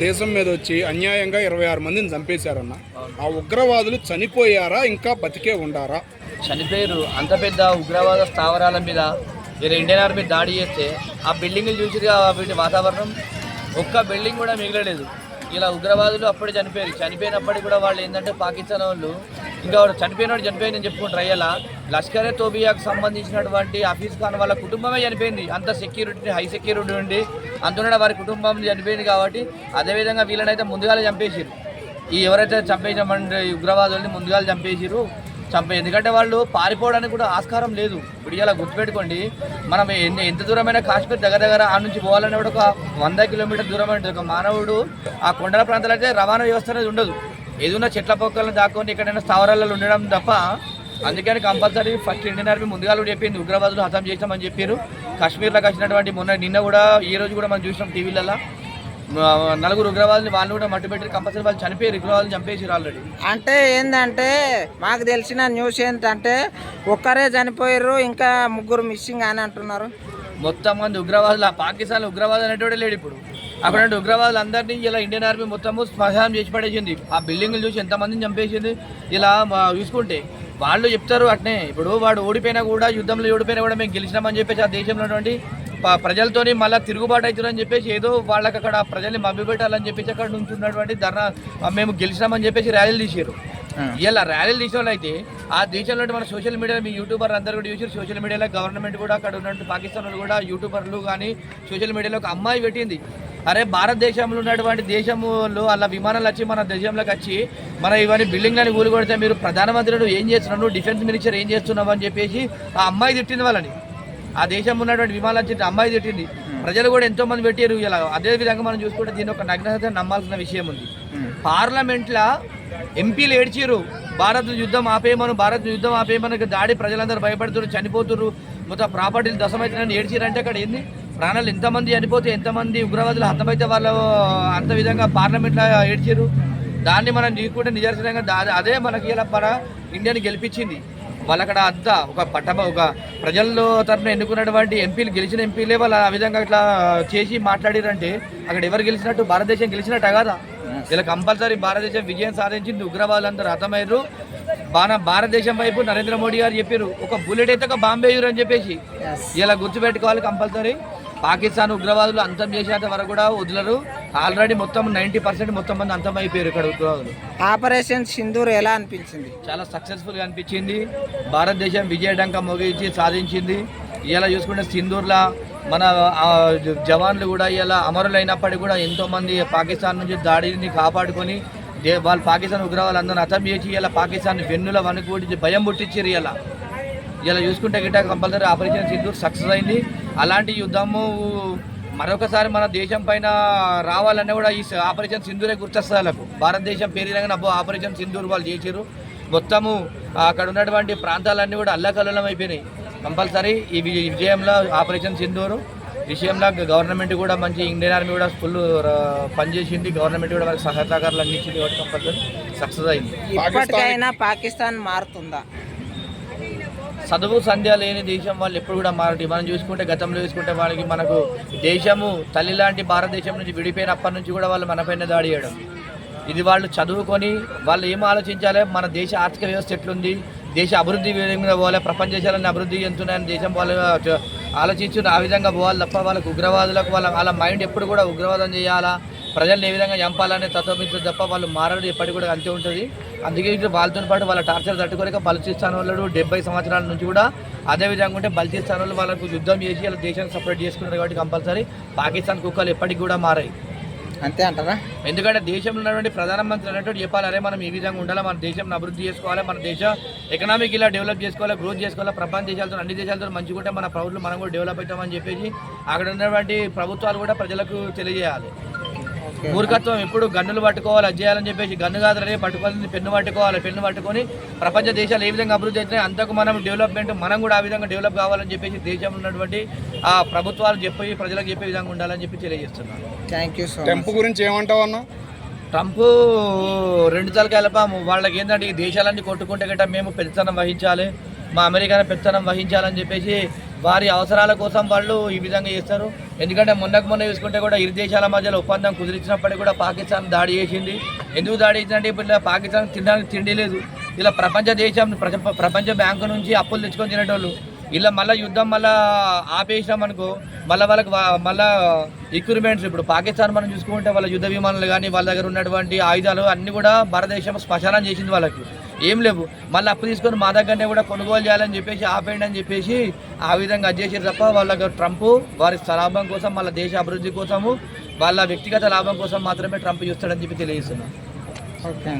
దేశం మీద వచ్చి అన్యాయంగా ఇరవై ఆరు మందిని చంపేశారన్న. ఆ ఉగ్రవాదులు చనిపోయారా ఇంకా బతికే ఉండారా? చనిపోయారు. అంత పెద్ద ఉగ్రవాద స్థావరాల మీద వీరు ఇండియన్ ఆర్మీ దాడి చేస్తే ఆ బిల్డింగ్లు చూసి వీటి వాతావరణం. ఒక్క బిల్డింగ్ కూడా మిగలలేదు. ఇలా ఉగ్రవాదులు అప్పుడే చనిపోయారు. చనిపోయినప్పటికీ కూడా వాళ్ళు ఏంటంటే పాకిస్తాన్ వాళ్ళు ఇంకా వాడు చనిపోయినవాడు చనిపోయిందని చెప్పుకుంటారు. అయ్యేలా లష్కరే తోబియాకు సంబంధించినటువంటి హఫీజ్ ఖాన్ వాళ్ళ కుటుంబమే చనిపోయింది. అంత సెక్యూరిటీ హై సెక్యూరిటీ ఉండి అందులో వారి కుటుంబం చనిపోయింది కాబట్టి అదేవిధంగా వీళ్ళనైతే ముందుగానే చంపేసారు ఈ ఎవరైతే చంపేసామంటే ఉగ్రవాదుల్ని ముందుగా చంపేసారు చంపే ఎందుకంటే వాళ్ళు పారిపోవడానికి కూడా ఆస్కారం లేదు. విడియాల గుర్తుపెట్టుకోండి మనం ఎన్ని ఎంత దూరమైన కాశ్మీర్ దగ్గర దగ్గర ఆ నుంచి పోవాలనే కూడా ఒక వంద కిలోమీటర్ దూరం అంటే ఒక మానవుడు ఆ కొండల ప్రాంతాలు అయితే రవాణా వ్యవస్థ అనేది ఉండదు. ఏదైనా చెట్ల పొక్కలను దాక్కుని ఎక్కడైనా స్థావరాలలో ఉండడం తప్ప అందుకని కంపల్సరీ ఫస్ట్ ఇండియన్ ఆర్మీ ముందుగా కూడా చెప్పింది ఉగ్రవాదులు హతం చేసామని చెప్పారు కాశ్మీర్లోకి వచ్చినటువంటి మొన్న నిన్న కూడా ఈ రోజు కూడా మనం చూసినాం టీవీలలో నలుగురు ఉగ్రవాదులు వాళ్ళు కూడా మట్టు పెట్టి కంపల్సరీ వాళ్ళు చనిపోయారు ఉగ్రవాదులు చంపేసారు ఆల్రెడీ అంటే ఏంటంటే మాకు తెలిసిన న్యూస్ ఏంటంటే ఒక్కరే చనిపోయారు ఇంకా ముగ్గురు మిస్సింగ్ అని అంటున్నారు. మొత్తం మంది ఉగ్రవాదులు ఆ పాకిస్తాన్ ఉగ్రవాదులు అనేటోడే లేడు ఇప్పుడు. అక్కడ ఉగ్రవాదులు అందరినీ ఇలా ఇండియన్ ఆర్మీ మొత్తము శ్మశానం చేసి పడేసింది. ఆ బిల్డింగ్లు చూసి ఎంతమందిని చంపేసింది? ఇలా చూసుకుంటే వాళ్ళు చెప్తారు అట్నే. ఇప్పుడు వాడు ఓడిపోయినా కూడా యుద్ధంలో ఓడిపోయినా కూడా మేము గెలిచినామని చెప్పేసి ఆ దేశంలో ఉన్నటువంటి ప్రజలతోని మళ్ళీ తిరుగుబాటు అవుతుందని చెప్పేసి ఏదో వాళ్ళకి అక్కడ ప్రజల్ని మభ్యపెట్టాలని చెప్పేసి అక్కడ నుంచి ఉన్నటువంటి ధర్నా మేము గెలిచినామని చెప్పేసి ర్యాలీలు తీసారు ఇలా ర్యాలీలు తీసిన వాళ్ళు అయితే ఆ దేశంలో మన సోషల్ మీడియాలో మీ యూట్యూబర్ అందరూ కూడా చూసి సోషల్ మీడియాలో గవర్నమెంట్ కూడా అక్కడ ఉన్నటువంటి పాకిస్తాన్ కూడా యూట్యూబర్లు కానీ సోషల్ మీడియాలో ఒక అమ్మాయి పెట్టింది. అరే భారతదేశంలో ఉన్నటువంటి దేశంలో అలా విమానాలు వచ్చి మన దేశంలోకి వచ్చి మన ఇవన్నీ బిల్డింగ్లని కూలికొడితే మీరు ప్రధానమంత్రులు ఏం చేస్తున్నావు డిఫెన్స్ మినిస్టర్ ఏం చేస్తున్నావు అని చెప్పేసి ఆ అమ్మాయి తిట్టింది వాళ్ళని. ఆ దేశం ఉన్నటువంటి విమానాలు వచ్చి అమ్మాయి తిట్టింది. ప్రజలు కూడా ఎంతో మంది పెట్టారు ఇలా. అదే విధంగా మనం చూసుకుంటే దీని ఒక నగ్నత నమ్మాల్సిన విషయం ఉంది. పార్లమెంట్లో ఎంపీలు ఏడ్చిరు భారత్ యుద్ధం ఆపేయమను భారత్ యుద్ధం ఆపేయమని దాడి ప్రజలందరూ భయపడుతున్నారు చనిపోతున్నారు. మొత్తం ప్రాపర్టీలు దశమవుతున్నాయని ఏడ్చిరంటే అక్కడ ఏంది? ప్రాణాలు ఎంతమంది చనిపోతే ఎంతమంది ఉగ్రవాదులు హతమైతే వాళ్ళు అంత విధంగా పార్లమెంట్లో ఏడ్చారు దాన్ని మనం నీకుంటే నిదర్శనంగా అదే మనకి ఇలా మన ఇండియాని గెలిపించింది. వాళ్ళు అక్కడ అంతా ఒక పట్టభ ఒక ప్రజల్లో తరఫున ఎన్నుకున్నటువంటి ఎంపీలు గెలిచిన ఎంపీలే వాళ్ళు ఆ విధంగా ఇట్లా చేసి మాట్లాడారంటే అక్కడ ఎవరు గెలిచినట్టు భారతదేశం గెలిచినట్టు కదా? ఇలా కంపల్సరీ భారతదేశం విజయం సాధించింది ఉగ్రవాదులందరూ హతమయ్యారు బాణ భారతదేశం వైపు నరేంద్ర మోడీ గారు చెప్పారు ఒక బుల్లెట్ అయితే ఒక బాంబే అని చెప్పేసి. ఇలా గుర్తుపెట్టుకోవాలి కంపల్సరీ. పాకిస్తాన్ ఉగ్రవాదులు అంతం చేసేంత వరకు కూడా వదలరు. ఆల్రెడీ మొత్తం నైంటీ పర్సెంట్ మొత్తం మంది అంతం అయిపోయారు ఇక్కడ ఉగ్రవాదులు. ఆపరేషన్ సింధూర్ ఎలా అనిపించింది? చాలా సక్సెస్ఫుల్గా అనిపించింది. భారతదేశం విజయడంక మోగించి సాధించింది. ఇలా చూసుకుంటే సింధూర్లా మన జవాన్లు కూడా ఇలా అమరులైనప్పటికీ కూడా ఎంతోమంది పాకిస్తాన్ నుంచి దాడిని కాపాడుకొని దే వాళ్ళు పాకిస్తాన్ ఉగ్రవాళ్ళందరూ అర్థం అతం చేసి ఇలా పాకిస్తాన్ వెన్నుల వణుకు భయం పుట్టించారు ఇలా. ఇలా చూసుకుంటే గిట్ట కంపల్సరీ ఆపరేషన్ సింధూర్ సక్సెస్ అయింది. అలాంటి యుద్ధము మరొకసారి మన దేశం పైన రావాలన్నా కూడా ఈ ఆపరేషన్ సింధూరే గుర్తొస్తుంది వాళ్ళకు భారతదేశం పేరుగానే అబ్బో ఆపరేషన్ సింధూర్ వాళ్ళు చేసారు మొత్తము అక్కడ ఉన్నటువంటి ప్రాంతాలన్నీ కూడా అల్లకల్లం అయిపోయినాయి. కంపల్సరీ ఈ విజయంలో ఆపరేషన్ సింధూరు విషయంలో గవర్నమెంట్ కూడా మంచి ఇండియన్ ఆర్మీ కూడా ఫుల్ పనిచేసింది. గవర్నమెంట్ కూడా సహాయ సహకారాలు అందించింది కాబట్టి కంపల్సరీ సక్సెస్ అయింది. ఇప్పటికైనా పాకిస్తాన్ మారుతుందా? చదువు సంధ్య లేని దేశం వాళ్ళు ఎప్పుడు కూడా మారటి మనం చూసుకుంటే గతంలో చూసుకుంటే వాళ్ళకి మనకు దేశము తల్లి లాంటి భారతదేశం నుంచి విడిపోయినప్పటి నుంచి కూడా వాళ్ళు మనపైన దాడి చేయడం. ఇది వాళ్ళు చదువుకొని వాళ్ళు ఏం ఆలోచించాలి? మన దేశ ఆర్థిక వ్యవస్థ ఎట్లుంది? దేశ అభివృద్ధి విధంగా పోవాలి ప్రపంచ దేశాలన్నీ అభివృద్ధి చెందుతున్నాయని దేశం వాళ్ళు ఆలోచించిన ఆ విధంగా పోవాలి తప్ప వాళ్ళకు ఉగ్రవాదులకు వాళ్ళ వాళ్ళ మైండ్ ఎప్పుడు కూడా ఉగ్రవాదం చేయాలా? ప్రజల్ని ఏ విధంగా చంపాలనే తత్వమించదు తప్ప వాళ్ళు మారడం ఎప్పటికి కూడా అంతే ఉంటుంది. అందుకే ఇటు వాళ్ళతో పాటు వాళ్ళ టార్చర్ తట్టుకోలేక బలుచిస్తాన్ వాళ్ళు డెబ్బై సంవత్సరాల నుంచి కూడా అదే విధంగా ఉంటే బలుచిస్తాన్ వాళ్ళు వాళ్ళకు యుద్ధం చేసి వాళ్ళ దేశాన్ని సపరేట్ చేసుకున్నారు కాబట్టి కంపల్సరీ. పాకిస్తాన్ కుక్కలు ఎప్పటికి కూడా మారాయి. అంతే అంటారా? ఎందుకంటే దేశంలో ఉన్నటువంటి ప్రధానమంత్రి అనేటువంటి చెప్పాలి. అరే మనం ఈ విధంగా ఉండాలి? మన దేశం అభివృద్ధి చేసుకోవాలి. మన దేశం ఎకనామిక్ ఇలా డెవలప్ చేసుకోవాలి గ్రోత్ చేసుకోవాలి. ప్రపంచ దేశాలతో అన్ని దేశాలతో మంచిగా ఉంటే మన ప్రభుత్వం మనం కూడా డెవలప్ అవుతామని చెప్పేసి అక్కడ ఉన్నటువంటి ప్రభుత్వాలు కూడా ప్రజలకు తెలియజేయాలి. మూర్ఖత్వం ఎప్పుడు గన్నులు పట్టుకోవాలి అది చేయాలని చెప్పేసి గన్ను కాదులనే పట్టుకోవాలని పెన్ను పట్టుకోవాలి పెన్ను పట్టుకొని ప్రపంచ దేశాలు ఏ విధంగా అభివృద్ధి అవుతున్నాయి అంతకు మనం డెవలప్మెంట్ మనం కూడా ఆ విధంగా డెవలప్ కావాలని చెప్పేసి దేశంలో ఉన్నటువంటి ఆ ప్రభుత్వాలు చెప్పి ప్రజలకు చెప్పే విధంగా ఉండాలని చెప్పి తెలియజేస్తున్నాను. థ్యాంక్ యూ సో టెంపు గురించి ఏమంటావు అన్న? ట్రంప్ రెండు తలకాయల పాము వాళ్ళకి ఏంటంటే ఈ దేశాలన్నీ కొట్టుకుంటే గట్రా మేము పెద్దతనం వహించాలి మా అమెరికా పెద్దతనం వహించాలని చెప్పేసి వారి అవసరాల కోసం వాళ్ళు ఈ విధంగా చేస్తారు. ఎందుకంటే మొన్నకు మొన్న చూసుకుంటే కూడా ఇరు దేశాల మధ్యలో ఒప్పందం కుదిరించినప్పటికీ కూడా పాకిస్తాన్ దాడి చేసింది. ఎందుకు దాడి చేసిందంటే ఇప్పుడు పాకిస్తాన్ తినడానికి తిండి లేదు. ఇలా ప్రపంచ దేశం ప్రపంచ ప్రపంచ బ్యాంకు నుంచి అప్పులు తెచ్చుకొని తినేటోళ్ళు. ఇలా మళ్ళీ యుద్ధం మళ్ళీ ఆపేసినాం అనుకో మళ్ళీ వాళ్ళకి మళ్ళీ ఎక్విప్మెంట్స్ ఇప్పుడు పాకిస్తాన్ మనం చూసుకుంటే వాళ్ళ యుద్ధ విమానాలు కానీ వాళ్ళ దగ్గర ఉన్నటువంటి ఆయుధాలు అన్నీ కూడా భారతదేశం స్పశానం చేసింది వాళ్ళకి. ఏం లేవు. మళ్ళీ అప్పు తీసుకొని మా దగ్గరనే కూడా కొనుగోలు చేయాలని చెప్పేసి ఆపేయండి అని చెప్పేసి ఆ విధంగా చేసారు తప్ప వాళ్ళ ట్రంప్ వారి లాభం కోసం వాళ్ళ దేశ అభివృద్ధి కోసము వాళ్ళ వ్యక్తిగత లాభం కోసం మాత్రమే ట్రంప్ చూస్తాడని చెప్పి తెలియజేస్తున్నాను ఓకే